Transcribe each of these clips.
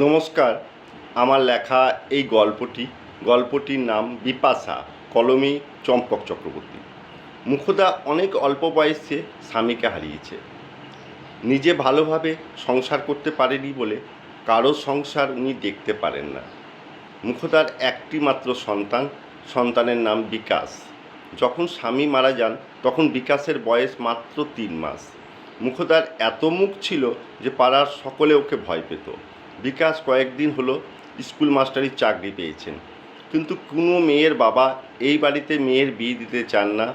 নমস্কার। আমার লেখা এই গল্পটি, গল্পটির নাম বিপাশা, কলমী চম্পক চক্রবর্তী। মুখদা অনেক অল্প বয়সে স্বামীকে হারিয়েছে। নিজে ভালোভাবে সংসার করতে পারেনি বলে কারও সংসার উনি দেখতে পারেন না। মুখদার একটি মাত্র সন্তান, সন্তানের নাম বিকাশ। যখন স্বামী মারা যান, তখন বিকাশের বয়স মাত্র তিন মাস। মুখদার এত মুখ ছিল যে পাড়ার সকলে ওকে ভয় পেত। বিকাশ কয়েকদিন হলো স্কুল মাস্টারির চাকরি পেয়েছেন। কিন্তু কোনো মেয়ের বাবা এই বাড়িতে মেয়ের বিয়ে দিতে চান না।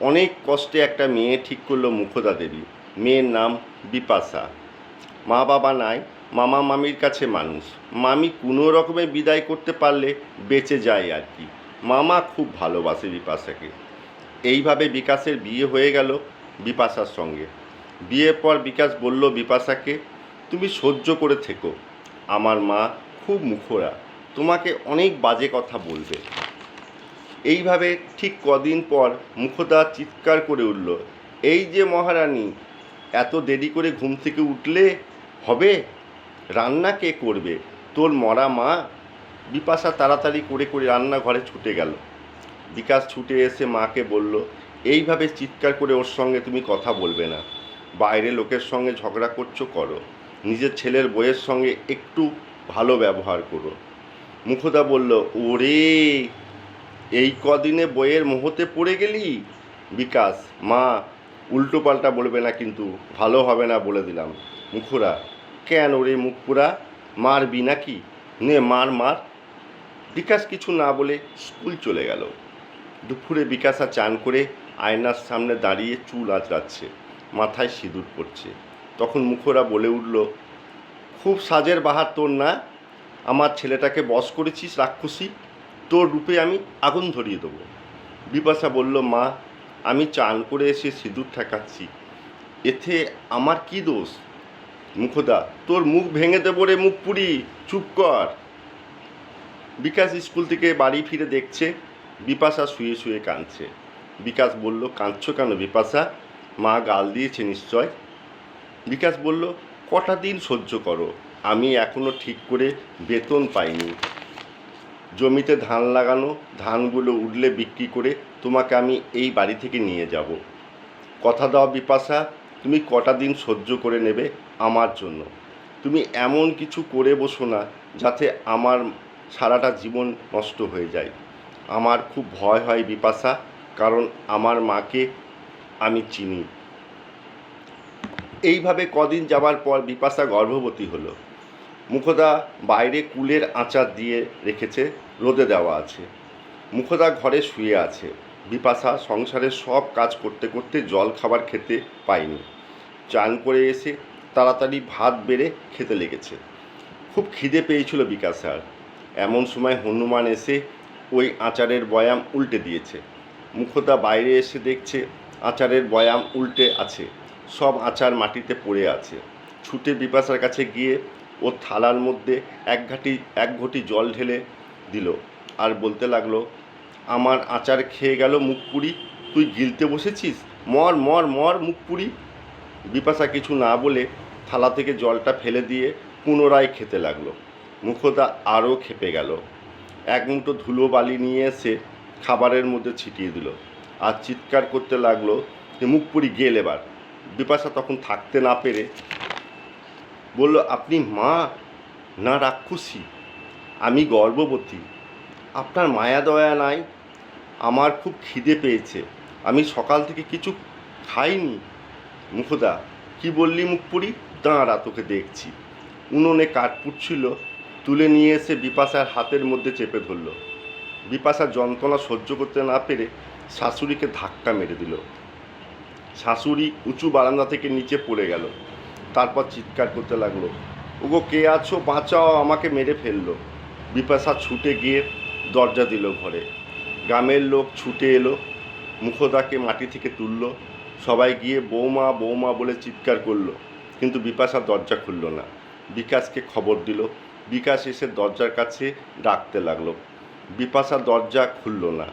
অনেক কষ্টে একটা মেয়ে ঠিক করল মুখদা দেবী। মেয়ের নাম বিপাশা। মা বাবা নাই, মামা মামির কাছে মানুষ। মামি কোনো রকমে বিদায় করতে পারলে বেঁচে যায় আর কি। মামা খুব ভালোবাসে বিপাশাকে। এইভাবে বিকাশের বিয়ে হয়ে গেল বিপাশার সঙ্গে। বিয়ের পর বিকাশ বলল বিপাশাকে তুমি সহ্য করে থেকো। আমার মা খুব মুখরা, তোমাকে অনেক বাজে কথা বলবে। এইভাবে ঠিক কদিন পর মুখদা চিৎকার করে উঠল, এই যে মহারানী, এত দেরি করে ঘুম থেকে উঠলে হবে? রান্না কে করবে? তোর মরা মা? বিপাশা তাড়াতাড়ি করে করে রান্নাঘরে ছুটে গেল। বিকাশ ছুটে এসে মাকে বলল, এইভাবে চিৎকার করে ওর সঙ্গে তুমি কথা বলবে না। বাইরে লোকের সঙ্গে ঝগড়া করছ করো। নিজের ছেলের বইয়ের সঙ্গে একটু ভালো ব্যবহার করো। মুখদা বলল, ওরে, এই কদিনে বইয়ের মোহতে পড়ে গেলি? বিকাশ, মা উল্টো পাল্টা বলবে না কিন্তু, ভালো হবে না বলে দিলাম। মুখুরা কেন রে মুখপুরা মারবি নাকি? নে, মার মার। বিকাশ কিছু না বলে স্কুল চলে গেল। দুপুরে বিকাশা চান করে আয়নার সামনে দাঁড়িয়ে চুল আঁচড়াচ্ছে, মাথায় সিঁদুর পড়ছে তখন মুখরা বলে উঠল, খুব সাজের বাহার তোর না, আমার ছেলেটাকে বশ করেছিস, রাক্ষসী, তোর রূপে আমি আগুন ধরিয়ে দেবো। বিপাশা বলল, মা, আমি চান করে এসে সিঁদুর ঠেকাচ্ছি, এতে আমার কি দোষ? মুখদা, তোর মুখ ভেঙে দেবো রে, মুখ পুরি চুপ কর। বিকাশ স্কুল থেকে বাড়ি ফিরে দেখছে, বিপাশা শুয়ে শুয়ে কাঁদছে। বিকাশ বলল, কাঁদছো কেন বিপাশা? মা গাল দিয়েছে নিশ্চয়? বিকাশ বলল, কটা দিন সহ্য করো, আমি এখনও ঠিক করে বেতন পাইনি। জমিতে ধান লাগানো, ধানগুলো উঠলে বিক্রি করে তোমাকে আমি এই বাড়ি থেকে নিয়ে যাব। কথা দাও বিপাশা, তুমি কটা দিন সহ্য করে নেবে আমার জন্য। তুমি এমন কিছু করে বসো না, যাতে আমার সারাটা জীবন নষ্ট হয়ে যায়। আমার খুব ভয় হয় বিপাশা, কারণ আমার মাকে আমি চিনি। এইভাবে কদিন যাবার পর বিপাশা গর্ভবতী হলো। মুখদা বাইরে কুলের আচার দিয়ে রেখেছে, রোদে দেওয়া আছে। মুখদা ঘরে শুয়ে আছে। বিপাশা সংসারের সব কাজ করতে করতে জল খাবার খেতে পায়নি। চান করে এসে তাড়াতাড়ি ভাত বেড়ে খেতে লেগেছে। খুব খিদে পেয়েছিল বিকাশার। এমন সময় হনুমান এসে ওই আচারের বয়াম উল্টে দিয়েছে। মুখদা বাইরে এসে দেখছে আচারের বয়াম উল্টে আছে। সব আচার মাটিতে পড়ে আছে। ছুটে বিপাশার কাছে গিয়ে ও থালার মধ্যে এক ঘাটি, এক ঘটি জল ঢেলে দিল আর বলতে লাগল, আমার আচার খেয়ে গেল মুখ পুরি তুই গিলতে বসেছিস? মর মর মর মুখ পুরি বিপাশা কিছু না বলে থালা থেকে জলটা ফেলে দিয়ে পুনরায় খেতে লাগল। মুখদা আরও খেপে গেল। এক মুঠো ধুলো বালি নিয়ে এসে খাবারের মধ্যে ছিটিয়ে দিল আর চিৎকার করতে লাগল যে মুখ পুরি গেল এবার। বিপাশা তখন থাকতে না পেরে বলল, আপনি মা না রাক্ষসী? আমি গর্ভবতী। আপনার মায়া দয়া নাই। আমার খুব খিদে পেয়েছে। আমি সকাল থেকে কিছু খাইনি। মুখদা, কি বললি মুখপুরি? দাঁড়া, তোকে দেখছি। উনুনে কাঠ পুড়ছিল তুলে নিয়ে এসে বিপাশার হাতের মধ্যে চেপে ধরল। বিপাশা যন্ত্রণা সহ্য করতে না পেরে শাশুড়িকে ধাক্কা মেরে দিল। শাশুড়ি উঁচু বারান্দা থেকে নিচে পড়ে গেল। তারপর চিৎকার করতে লাগল, ওগো, কে আছো? বাঁচাও, আমাকে মেরে ফেলল। বিপাশা ছুটে গিয়ে দরজা দিল ঘরে। গ্রামের লোক ছুটে এলো, মুখদাকে মাটি থেকে তুললো, সবাই গিয়ে বৌমা বৌমা বলে চিৎকার করল, কিন্তু বিপাশা দরজা খুলল না। বিকাশকে খবর দিল, বিকাশ এসে দরজার কাছে ডাকতে লাগল। বিপাশা দরজা খুলল না।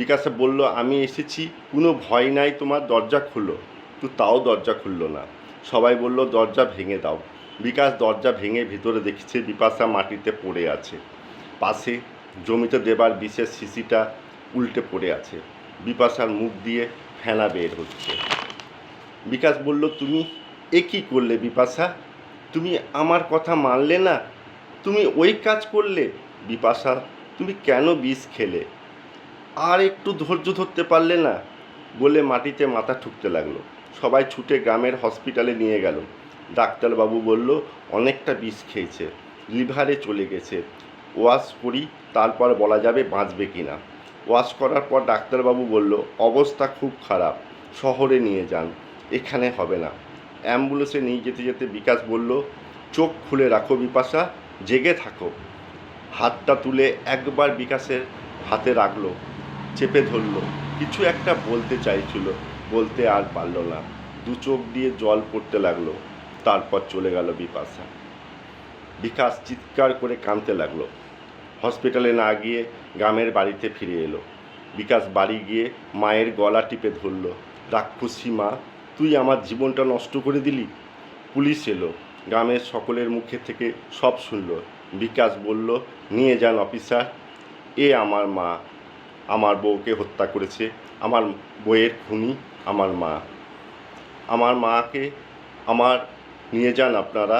বিকাশে বলল, আমি এসেছি, কোনো ভয় নাই, তোমার দরজা খুলো তো তাও দরজা খুললো না। সবাই বলল, দরজা ভেঙে দাও। বিকাশ দরজা ভেঙে ভিতরে দেখছে বিপাশা মাটিতে পড়ে আছে। পাশে জমিতে দেবার বিশেষ শিশিটা উল্টে পড়ে আছে। বিপাশার মুখ দিয়ে ফেনা বের হচ্ছে। বিকাশ বলল, তুমি এ কী করলে বিপাশা? তুমি আমার কথা মানলে না? তুমি ওই কাজ করলে? বিপাশা, তুমি কেন বিষ খেলে? আর একটু ধৈর্য ধরতে পারলে না বলে মাটিতে মাথা ঠুকতে লাগল। সবাই ছুটে গ্রামের হসপিটালে নিয়ে গেল। ডাক্তারবাবু বলল, অনেকটা বিষ খেয়েছে, লিভারে চলে গেছে। ওয়াশ করি, তারপর বলা যাবে বাঁচবে কি না ওয়াশ করার পর ডাক্তারবাবু বলল, অবস্থা খুব খারাপ, শহরে নিয়ে যান, এখানে হবে না। অ্যাম্বুলেন্সে নিয়ে যেতে যেতে বিকাশ বলল, চোখ খুলে রাখো বিপাশা, জেগে থাকো। হাতটা তুলে একবার বিকাশের হাতে রাখল। চেপে ধরলো। কিছু একটা বলতে চাইছিল, বলতে আর পারল না। দু চোখ দিয়ে জল পড়তে লাগল। তারপর চলে গেল বিপাশা। বিকাশ চিৎকার করে কাঁদতে লাগল। হসপিটালে না গিয়ে গ্রামের বাড়িতে ফিরে এলো। বিকাশ বাড়ি গিয়ে মায়ের গলা টিপে ধরলো, রাক্ষসী মা, তুই আমার জীবনটা নষ্ট করে দিলি? পুলিশ এলো। গ্রামের সকলের মুখে থেকে সব শুনল। বিকাশ বলল, নিয়ে যান অফিসার। এ আমার মা আমার বউকে হত্যা করেছে, আমার বইয়ের খুনি আমার মা। আমার মাকে আমার নিয়ে যান আপনারা,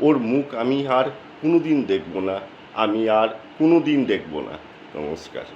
ওর মুখ আমি আর কোনো দিন দেখব না, আমি আর কোনো দিন দেখব না। নমস্কার।